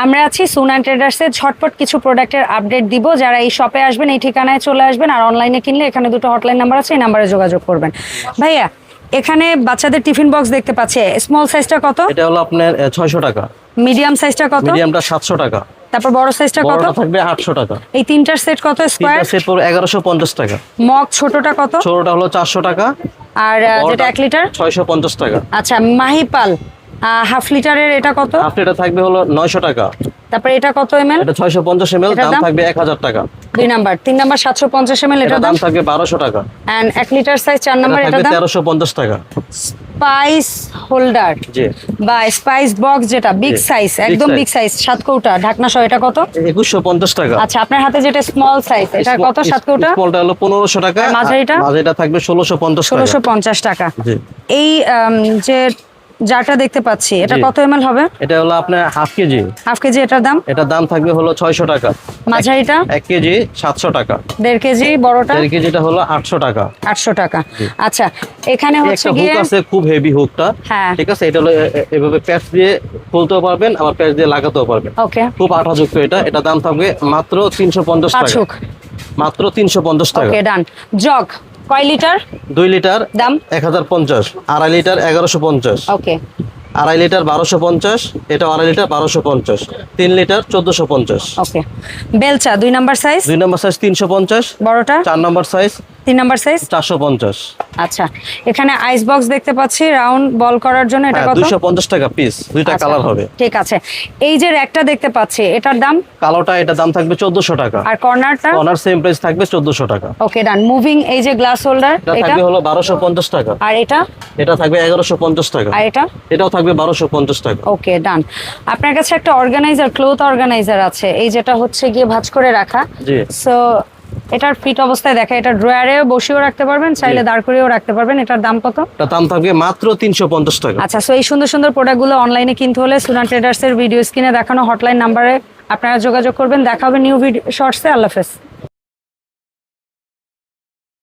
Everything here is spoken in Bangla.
আমরা আছি সুনান ট্রেডার্সে ঝটপট কিছু প্রোডাক্টের আপডেট দিব। যারা এই শপে আসবেন এই ঠিকানায় চলে আসবেন আর অনলাইনে কিনলে এখানে দুটো হটলাইন নাম্বার আছে এই নাম্বারে যোগাযোগ করবেন। ভাইয়া এখানে বাচ্চাদের টিফিন বক্স দেখতে পাচ্ছে। স্মল সাইজটা কত? এটা হলো আপনার ছয়শো টাকা। মিডিয়াম সাইজটা কত? মিডিয়ামটা সাতশো টাকা। তারপর বড় সাইজটা কত? বড়টা থাকবে আটশো টাকা। এই তিনটার সেট কত স্কোয়ার তিনটা সেট পড়বে এগারোশো পঞ্চাশ টাকা। মগ ছোটটা কত? ছোটটা হলো চারশো টাকা। আর যেটা এক লিটার ছয়শো পঞ্চাশ টাকা। আচ্ছা মাহিপাল। হাফ লিটারের এটা কত? আপনি এটা থাকবে হলো নয়শো টাকা। তারপরে এটা কত এমএল? এটা ছয়শো পঞ্চাশ এম দাম? থাকবে এক হাজার টাকা। দুই নাম্বার। তিন নাম্বার সাতশো পঞ্চাশ এম এল এটা দাম? থাকবে বারোশো টাকা। অ্যান্ড এক লিটার সাইজ চার নাম্বার এটা দাম? তেরোশো পঞ্চাশ টাকা। স্পাইস হোল্ডার জি। বা স্পাইস বক্স যেটা বিগ সাইজ একদম বিগ সাইজ সাত কৌটা ঢাকনা সহ এটা কত? একুশশো পঞ্চাশ টাকা। আচ্ছা আপনার হাতে যেটা স্মল সাইজ এটা কত সাত কৌটা স্মলটা হলো পনেরোশো টাকা। মাঝারিটা? মাঝারিটা থাকবে ষোলোশো পঞ্চাশ টাকা। ষোলোশো পঞ্চাশ টাকা। জি। এই যে জারটা দেখতে পাচ্ছি এটা কত এম হবে? এটা হলো আপনার হাফ কেজি। হাফ কেজি এটার দাম? এটার দাম থাকবে হলো ছয়শো টাকা। মাঝারিটা? এক কেজি সাতশো টাকা। দেড় কেজি বড়টা? দেড় কেজিটা হলো আটশো টাকা। আটশো টাকা। আচ্ছা এখানে হচ্ছে একটা হুক আছে খুব হেভি হুকটা হ্যাঁ। ঠিক আছে? এটা হলো এভাবে প্যাচ দিয়ে খুলতেও পারবেন আবার প্যাচ দিয়ে লাগাতেও পারবেন। ওকে। খুব আঠাযুক্ত এটা। এটা দাম থাকবে মাত্র তিনশো পঞ্চাশ পাঁচ টাকা। মাত্র তিনশো পঞ্চাশ টাকা। Okay done jug. কয় লিটার? দুই লিটার দাম? এক হাজার পঞ্চাশ। আড়াই লিটার এগারোশো পঞ্চাশ। ওকে। আড়াই লিটার বারোশো পঞ্চাশ। এটা আড়াই লিটার বারোশো পঞ্চাশ। তিন লিটার চোদ্দশো পঞ্চাশ। ওকে। বেলচা দুই নাম্বার সাইজ দুই নাম্বার সাইজ তিনশো পঞ্চাশ। বড়টা? চার নাম্বার সাইজ তিন নাম্বার সাইজ চারশো পঞ্চাশ। আচ্ছা এখানে আইস বক্স দেখতে পাচ্ছি রাউন্ড বল করার জন্য এটা কত? দুইশো পঞ্চাশ টাকা পিস দুইটা আচ্ছা, কালার হবে। ঠিক আছে। এই যে র্যাকটা দেখতে পাচ্ছি এটার দাম? কালোটা এটা দাম থাকবে চোদ্দশো টাকা। আর কর্নারটা অনার সেম প্রাইস থাকবে চোদ্দশো টাকা। ওকে ডান মুভিং এই যে গ্লাস হোল্ডার এটা এটা? থাকবে হলো বারোশো পঞ্চাশ টাকা। আর এটা? এটা থাকবে এগারোশো পঞ্চাশ টাকা। আর এটা? এটাও থাকবে বারোশো পঞ্চাশ টাকা। ওকে ডান আপনার কাছে একটা অর্গানাইজার ক্লোথ অর্গানাইজার আছে। এই যেটা হচ্ছে গিয়ে ভাঁজ করে রাখা। জি। সো এটার ফিট অবস্থায় দেখা এটা ড্রয়ারে বসেও রাখতে পারবেন চাইলে দাঁড় করেও রাখতে পারবেন এটার দাম কত? এটা দাম থাকবে মাত্র তিনশো পঞ্চাশ টাকা। আচ্ছা সো এই সুন্দর সুন্দর প্রোডাক্টগুলো অনলাইনে কিনতে হলে সুনান ট্রেডার্সের ভিডিও স্ক্রিনে দেখানো হটলাইন নাম্বারে আপনারা যোগাযোগ করবেন দেখা হবে নিউ ভিডিও শর্টসে আল্লাহ হাফেজ।